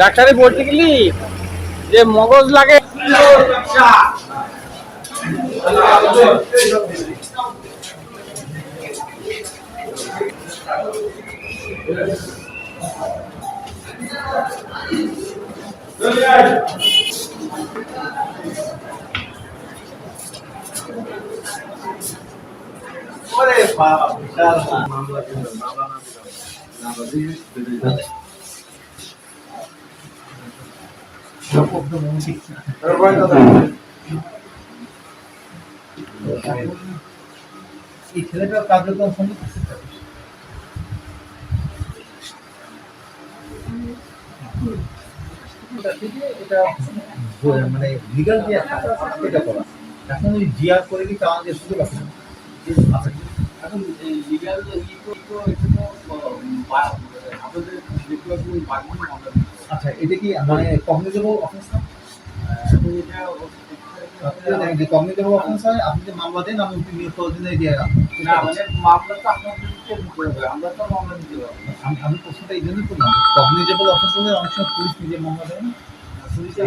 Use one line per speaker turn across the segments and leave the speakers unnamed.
ডাক্তারে পড়তে গেলি যে মগজ লাগে।
ওরে বাবা বিশাল মামলা কিন্তু মামলা না দিলাম। না বাদি, দিদি দাও। আরে বয় দাদা। এই ছেলেটার কার্যক্রম সম্পর্কে এটা থেকে এটা ব- মানে লিগাল যে এটা করা এখন ওই জিআর করে কি আমাদের সুযোগ আছে
এখন লিগাল ই তো তো এটা তো আপনাদের দেখতে পাচ্ছেন বাগমান মামলা দিচ্ছে।
আচ্ছা এটা কি মানে কগনিটেবল অফেন্স না
এটা
কগনিটেবল অফেন্স হয় আপনি যে মামলা দেন আমি নিয়োগ দিয়ে
না মানে মামলা তো আপনাদের আমরা তো মামলা দিতে পারব
আমি আমি প্রশ্নটা এই জন্যই করলাম কগনিটেবল অফেন্স হলে অনেক সময় পুলিশ নিজে মামলা দেয় না?
পুলিশে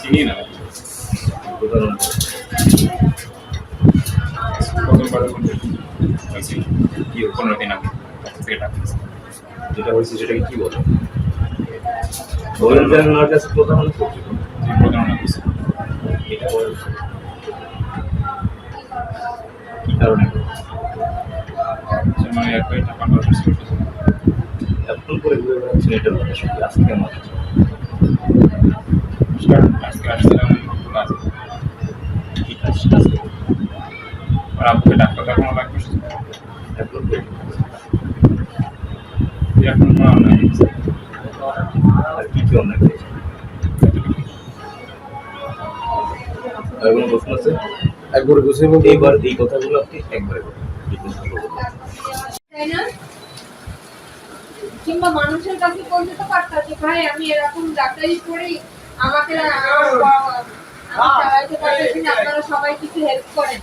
চিনি না কি পনেরো দিন আগে
যেটা হয়েছে সেটাকে কি বলে গোয়েন্দার কাছে প্রধান করছে
যে প্রতারণা দিয়েছি।
এটা বলে কি কারণে?
মানে একটাই টাকা
এখন করে ঘুরে বেড়াচ্ছেন এটার মধ্যে আজকে আমার?
আজকে আসছিলাম ক্লাস
কি আজকে
আর আপুকে ডাক্তার দেখানো লাগবে
এখন করে
এখন আমার নাই
অন্যায় করেছে আর কোনো প্রশ্ন আছে?
একবার গুছিয়ে
এইবার এই কথাগুলো আপনি একবারে বলুন। বলুন।
তাই না? কিংবা মানুষের কাছে বলতে তো পারতাম যে ভাই আমি এরকম ডাক্তারি করি আমাকে আপনারা সবাই কিছু হেল্প করেন।